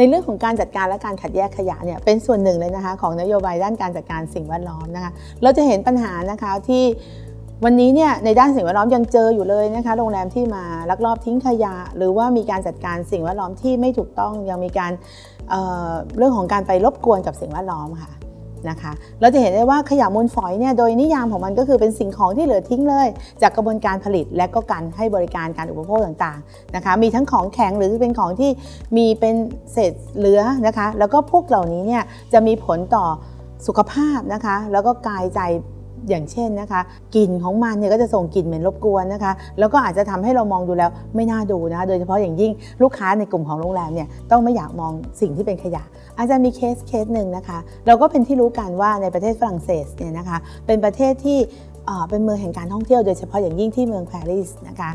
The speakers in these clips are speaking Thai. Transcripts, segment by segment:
ในเรื่องของการจัดการและการขัดแยกขยะเนี่ยเป็นส่วนหนึ่งเลยนะคะของนโยบายด้านการจัดการสิ่งแวดล้อมนะคะเราจะเห็นปัญหานะคะที่วันนี้เนี่ยในด้านสิ่งแวดล้อมยังเจออยู่เลยนะคะโรงแรมที่มาลักลอบทิ้งขยะ หรือว่ามีการจัดการสิ่งแวดล้อมที่ไม่ถูกต้องยังมีการเเรื่องของการไปรบกวนกับสิ่งแวดล้อมค่ะ นะคะ เราจะเห็นได้ว่าขยะมูลฝอยเนี่ยโดยนิยามของมันก็คือเป็นสิ่งของที่เหลือทิ้งเลย จากกระบวนการผลิตและก็การให้บริการการอุปโภคต่างๆนะคะ มีทั้งของแข็งหรือเป็นของที่มีเป็นเศษเหลือนะคะ แล้วก็พวกเหล่านี้เนี่ยจะมีผลต่อสุขภาพนะคะ แล้วก็กายใจ อย่างเช่นนะคะกลิ่นของมันเนี่ยก็จะส่งกลิ่นเหม็นรบกวนนะคะ แล้วก็อาจจะทำให้เรามองดูแล้วไม่น่าดูนะคะโดยเฉพาะอย่างยิ่งลูกค้าในกลุ่มของโรงแรมเนี่ยต้องไม่อยากมองสิ่งที่เป็นขยะ อาจารย์มีเคสเคสหนึ่งนะคะ เราก็เป็นที่รู้กันว่าในประเทศฝรั่งเศสเนี่ยนะคะเป็นประเทศที่เป็นเมืองแห่งการท่องเที่ยวโดยเฉพาะอย่างยิ่งที่เมืองปารีสนะคะ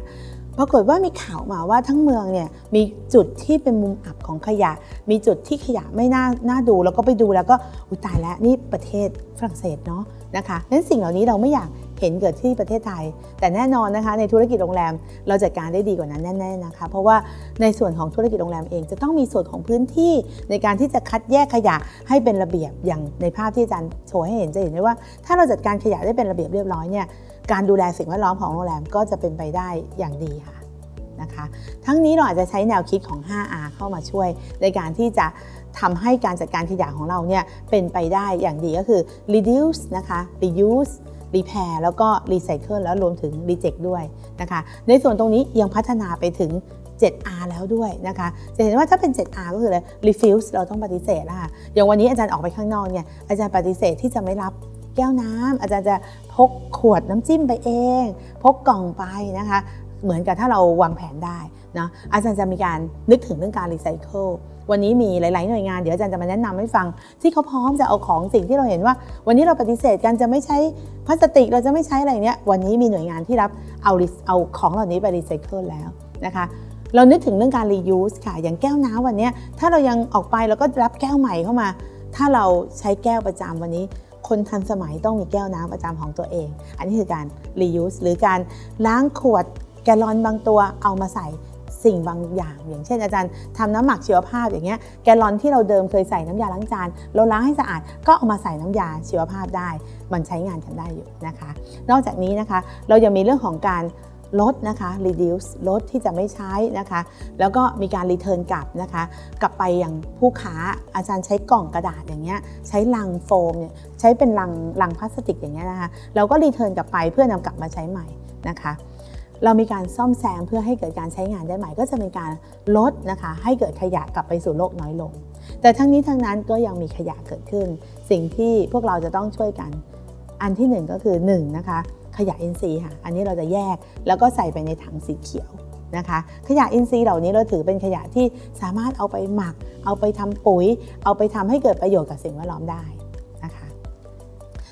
ปรากฏว่ามีข่าวมาว่าทั้งเมืองเนี่ยมีจุดที่เป็นมุมอับของขยะ มีจุดที่ขยะไม่น่าน่าดู แล้วก็ไปดูแล้วก็อุตายแล้วนี่ประเทศฝรั่งเศสเนาะนะคะนั้นสิ่งเหล่านี้เราไม่อยากเห็นเกิดที่ประเทศไทย แต่แน่นอนนะคะ ในธุรกิจโรงแรมเราจัดการได้ดีกว่านั้นแน่ๆนะคะ เพราะว่าในส่วนของธุรกิจโรงแรมเองจะต้องมีส่วนของพื้นที่ในการที่จะคัดแยกขยะให้เป็นระเบียบอย่างในภาพที่อาจารย์โชว์ให้เห็นจะเห็นได้ว่า ถ้าเราจัดการขยะได้เป็นระเบียบเรียบร้อยเนี่ย การดูแลสิ่งแวดล้อมของโรงแรมก็จะเป็นไปได้อย่างดีค่ะนะคะทั้งนี้เราอาจจะใช้แนวคิดของ 5R เข้ามาช่วย ในการที่จะทำให้การจัดการขยะของเราเนี่ยเป็นไปได้อย่างดีก็คือ reduce นะคะ reuse repair แล้วก็ recycle แล้วรวมถึง reject ด้วยนะคะ ในส่วนตรงนี้ยังพัฒนาไปถึง 7R แล้วด้วยนะคะ จะเห็นว่าถ้าเป็น 7R ก็คืออะไร refuse เราต้องปฏิเสธค่ะอย่างวันนี้อาจารย์ออกไปข้างนอกเนี่ยอาจารย์ปฏิเสธที่จะไม่รับ แก้วน้ำอาจารย์จะพกขวดน้ำจิ้มไปเอง พกกล่องไปนะคะ เหมือนกับถ้าเราวางแผนได้นะอาจารย์จะมีการนึกถึงเรื่องการรีไซเคิลวันนี้มีหลาย ๆ หน่วยงานเดี๋ยวอาจารย์จะมาแนะนำให้ฟัง ที่เขาพร้อมจะเอาของสิ่งที่เราเห็นว่า วันนี้เราปฏิเสธกันจะไม่ใช้พลาสติกเราจะไม่ใช้อะไรเนี้ยวันนี้มีหน่วยงานที่รับเอาเอาของเหล่านี้ไปรีไซเคิลแล้วนะคะเรานึกถึงเรื่องการ reuse ค่ะ อย่างแก้วน้ำวันนี้ถ้าเรายังออกไปแล้วก็รับแก้วใหม่เข้ามา ถ้าเราใช้แก้วประจำวันนี้ คนทันสมัยต้องมีแก้วน้ำประจำของตัวเอง อันนี้คือการ reuse หรือการล้างขวดแกลลอนบางตัวเอามาใส่สิ่งบางอย่าง อย่างเช่นอาจารย์ทำน้ำหมักชีวภาพอย่างเงี้ยแกลลอนที่เราเดิมเคยใส่น้ำยาล้างจานเราล้างให้สะอาดก็เอามาใส่น้ำยาชีวภาพได้ มันใช้งานกันได้อยู่นะคะ นอกจากนี้นะคะ เรายังมีเรื่องของการ ลดนะคะ reduce ลดที่จะไม่ใช้นะคะ แล้วก็มีการ return กลับนะคะ กลับไปอย่างผู้ค้าอาจารย์ใช้กล่องกระดาษอย่างเงี้ยใช้ลังโฟมเนี่ยใช้เป็นลังลังพลาสติกอย่างเงี้ยนะคะเราก็ return กลับไปเพื่อนำกลับมาใช้ใหม่นะคะเรามีการซ่อมแซมเพื่อให้เกิดการใช้งานได้ใหม่ ก็จะเป็นการลดนะคะ ให้เกิดขยะกลับไปสู่โลกน้อยลง แต่ทั้งนี้ทั้งนั้นก็ยังมีขยะเกิดขึ้น สิ่งที่พวกเราจะต้องช่วยกัน อันที่หนึ่งก็คือ1นะคะ ขยะอินทรีย์ค่ะ อันนี้เราจะแยกแล้วก็ใส่ไปในถังสีเขียวนะคะ ขยะอินทรีย์เหล่านี้เราถือเป็นขยะที่สามารถเอาไปหมัก เอาไปทำปุ๋ย เอาไปทำให้เกิดประโยชน์กับสิ่งแวดล้อมได้นะคะ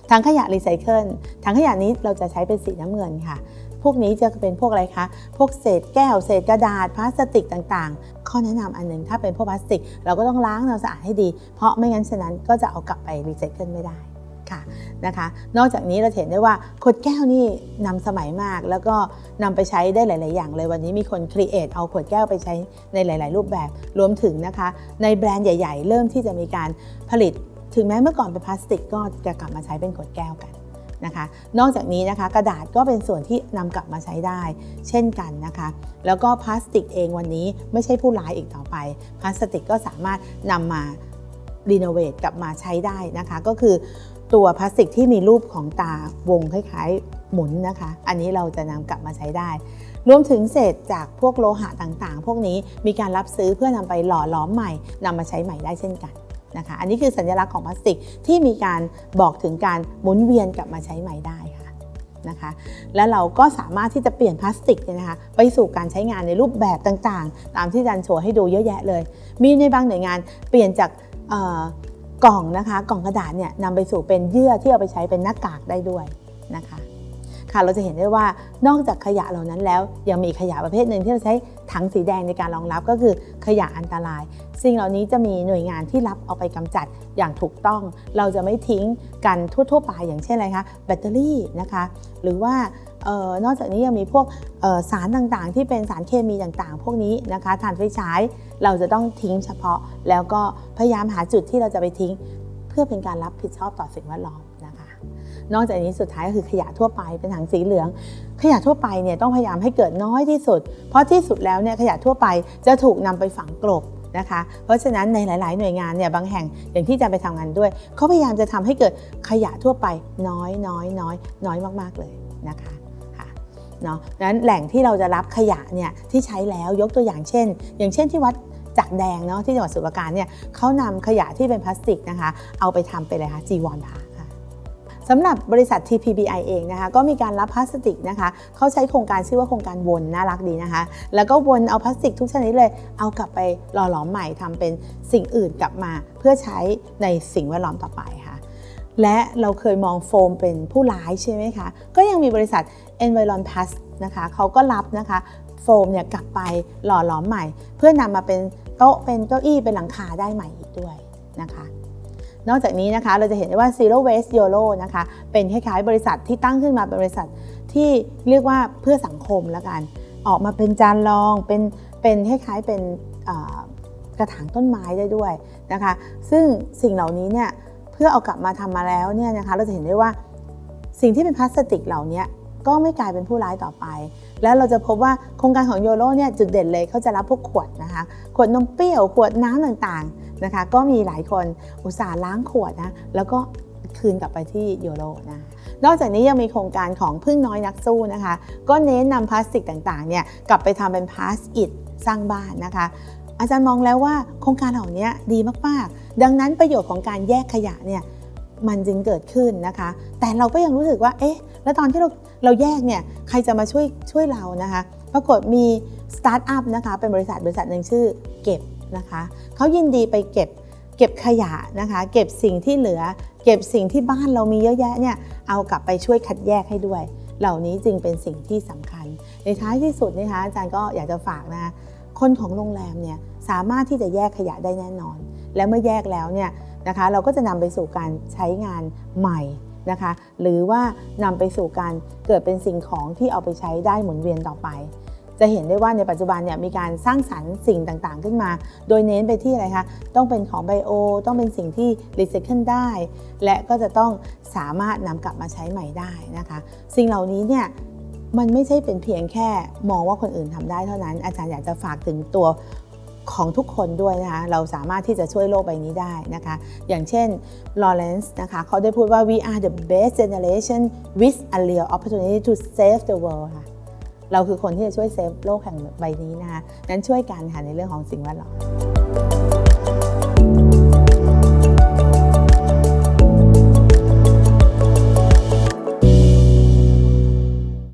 ถังขยะรีไซเคิลถังขยะนี้เราจะใช้เป็นสีน้ำเงินค่ะ พวกนี้จะเป็นพวกอะไรคะ พวกเศษแก้วเศษกระดาษพลาสติกต่างๆ ข้อแนะนำอันหนึ่งถ้าเป็นพวกพลาสติก เราก็ต้องล้างเราสะอาดให้ดี เพราะไม่งั้นฉะนั้นก็จะเอากลับไปรีไซเคิลไม่ได้ ค่ะนะคะนอกจากนี้เราเห็นได้ว่าขวดแก้วนี่นำสมัยมาก แล้วก็นำไปใช้ได้หลาย ๆ อย่างเลยวันนี้มีคนครีเอทเอาขวดแก้วไปใช้ในหลาย ๆ รูปแบบรวมถึงนะคะในแบรนด์ใหญ่ ๆ เริ่มที่จะมีการผลิต ถึงแม้เมื่อก่อนเป็นพลาสติกก็จะกลับมาใช้เป็นขวดแก้วกันนะคะนอกจากนี้นะคะกระดาษก็เป็นส่วนที่นำกลับมาใช้ได้ เช่นกันนะคะ แล้วก็พลาสติกเองวันนี้ไม่ใช่ผู้ร้ายอีกต่อไป พลาสติกก็สามารถนำมารีโนเวทกลับมาใช้ได้นะคะ ก็คือ ตัวพลาสติกที่มีรูปของตาวงคล้ายๆหมุนนะคะ อันนี้เราจะนำกลับมาใช้ได้ รวมถึงเศษจากพวกโลหะต่างๆ พวกนี้มีการรับซื้อเพื่อนำไปหล่อล้อมใหม่นำมาใช้ใหม่ได้เช่นกันนะคะ อันนี้คือสัญลักษณ์ของพลาสติกที่มีการบอกถึงการหมุนเวียนกลับมาใช้ใหม่ได้ค่ะนะคะและเราก็สามารถที่จะเปลี่ยนพลาสติกเนี่ยนะคะไปสู่การใช้งานในรูปแบบต่างๆ ตามที่อาจารย์โชว์ให้ดูเยอะแยะเลย มีในบางหน่วยงานเปลี่ยนจาก กล่องนะคะกล่องกระดาษเนี่ยนำไปสู่เป็นเยื่อที่เอาไปใช้เป็นหน้ากากได้ด้วยนะคะค่ะเราจะเห็นได้ว่านอกจากขยะเหล่านั้นแล้ว ยังมีขยะประเภทหนึ่งที่เราใช้ ถังสีแดงในการรองรับก็คือขยะอันตราย สิ่งเหล่านี้จะมีหน่วยงานที่รับเอาไปกำจัดอย่างถูกต้อง เราจะไม่ทิ้งกันทั่วๆไปอย่างเช่นอะไรคะแบตเตอรี่นะคะหรือว่าออนอกจากนี้ยังมีพวกออสารต่างๆ ที่เป็นสารเคมีต่างๆ พวกนี้นะคะถ่านไฟฉายเราจะต้องทิ้งเฉพาะ แล้วก็พยายามหาจุดที่เราจะไปทิ้ง เพื่อเป็นการรับผิดชอบต่อสิ่งแวดล้อม นอกจากนี้สุดท้ายก็คือขยะทั่วไปเป็นถังสีเหลือง ขยะทั่วไปเนี่ยต้องพยายามให้เกิดน้อยที่สุด เพราะที่สุดแล้วเนี่ยขยะทั่วไปจะถูกนำไปฝังกลบนะคะเพราะฉะนั้นในหลาย ๆ หน่วยงานเนี่ยบางแห่งอย่างที่จะไปทำงานด้วยเขาพยายามจะทำให้เกิดขยะทั่วไปน้อยน้อยน้อยน้อยมาก ๆ เลยนะคะค่ะเนาะดังนั้นแหล่งที่เราจะรับขยะเนี่ยที่ใช้แล้วยกตัวอย่างเช่น อย่างเช่นที่วัดจากแดงเนาะที่จังหวัดสมุทรราการเนี่ยเขานำขยะที่เป็นพลาสติกนะคะ เอาไปทำเป็นอะไรคะจีวรพระค่ะ สำหรับบริษัท TPBI เองนะคะก็มีการรับพลาสติกนะคะเขาใช้โครงการชื่อว่าโครงการวนน่ารักดีนะคะ แล้วก็วนเอาพลาสติกทุกชนิดเลย เอากลับไปหล่อหลอมใหม่ทำเป็นสิ่งอื่นกลับมา เพื่อใช้ในสิ่งแวดล้อมต่อไปค่ะ และเราเคยมองโฟมเป็นผู้ร้ายใช่ไหมคะ ก็ยังมีบริษัท Environ Plus นะคะเขาก็รับนะคะโฟมเนี่ยกลับไปหล่อหลอมใหม่ เพื่อนำมาเป็นโต๊ะเป็นเก้าอี้เป็นหลังคาได้ใหม่อีกด้วยนะคะ นอกจากนี้นะคะเราจะเห็นได้ว่า Zero Waste YOLO นะคะเป็นคล้ายๆบริษัทที่ตั้งขึ้นมาเป็นบริษัทที่เรียกว่าเพื่อสังคมแล้วกัน ออกมาเป็นจานรองเป็นเป็นคล้ายๆเป็นกระถางต้นไม้ได้ด้วยนะคะ ซึ่งสิ่งเหล่านี้เนี่ยเพื่อเอากลับมาทำมาแล้วเนี่ยนะคะเราจะเห็นได้ว่าสิ่งที่เป็นพลาสติกเหล่านี้ก็ไม่กลายเป็นผู้ร้ายต่อไป แล้วเราจะพบว่าโครงการของโยโ o เนี่ยจุดเด่นเลยเขาจะรับพวกขวดนะคะ ขวดนมเปรี้ยว ขวดน้ำต่างๆ นะคะ ก็มีหลายคนอุตส่าห์ล้างขวดนะแล้วก็คืนกลับไปที่โยโ o นะนอกจากนี้ยังมีโครงการของพึ่งน้อยนักสู้นะคะ ก็เน้นนำพลาสติกต่างๆเนี่ยกลับไปทำเป็นพลาสอิฐสร้างบ้านนะคะ อาจารย์มองแล้วว่าโครงการเหล่านี้ดีมากๆ ดังนั้นประโยชน์ของการแยกขยะเนี่ยมันจึงเกิดขึ้นนะคะ แต่เราก็ยังรู้สึกว่าเอ๊ะแล้วตอนที่เราเราแยกเนี่ยใครจะมาช่วยช่วยเรานะคะ ปรากฏมีสตาร์ทอัพนะคะเป็นบริษัทบริษัทหนึ่งชื่อเก็บ นะคะเขายินดีไปเก็บเก็บขยะนะคะ เก็บสิ่งที่เหลือ เก็บสิ่งที่บ้านเรามีเยอะแยะเนี่ยเอากลับไปช่วยคัดแยกให้ด้วย เหล่านี้จึงเป็นสิ่งที่สำคัญ ในท้ายที่สุดนะคะอาจารย์ก็อยากจะฝากนะคะคนของโรงแรมเนี่ยสามารถที่จะแยกขยะได้แน่นอน และเมื่อแยกแล้วเนี่ยนะคะเราก็จะนำไปสู่การใช้งานใหม่นะคะ หรือว่านำไปสู่การเกิดเป็นสิ่งของที่เอาไปใช้ได้หมุนเวียนต่อไป จะเห็นได้ว่าในปัจจุบันเนี่ยมีการสร้างสรรค์สิ่งต่างๆ ขึ้นมา โดยเน้นไปที่อะไรคะ ต้องเป็นของไบโอ ต้องเป็นสิ่งที่รีไซเคิลได้ และก็จะต้องสามารถนำกลับมาใช้ใหม่ได้นะคะ สิ่งเหล่านี้เนี่ยมันไม่ใช่เป็นเพียงแค่มองว่าคนอื่นทำได้เท่านั้น อาจารย์อยากจะฝากถึงตัวของทุกคนด้วยนะคะ เราสามารถที่จะช่วยโลกใบนี้ได้นะคะ อย่างเช่นลอเรนซ์นะคะ เขาได้พูดว่า we are the best generation with a real opportunity to save the world ค่ะ เราคือคนที่จะช่วยเซฟโลกแห่งใบนี้นะคะนั้นช่วยกันค่ะในเรื่องของสิ่งแวดล้อม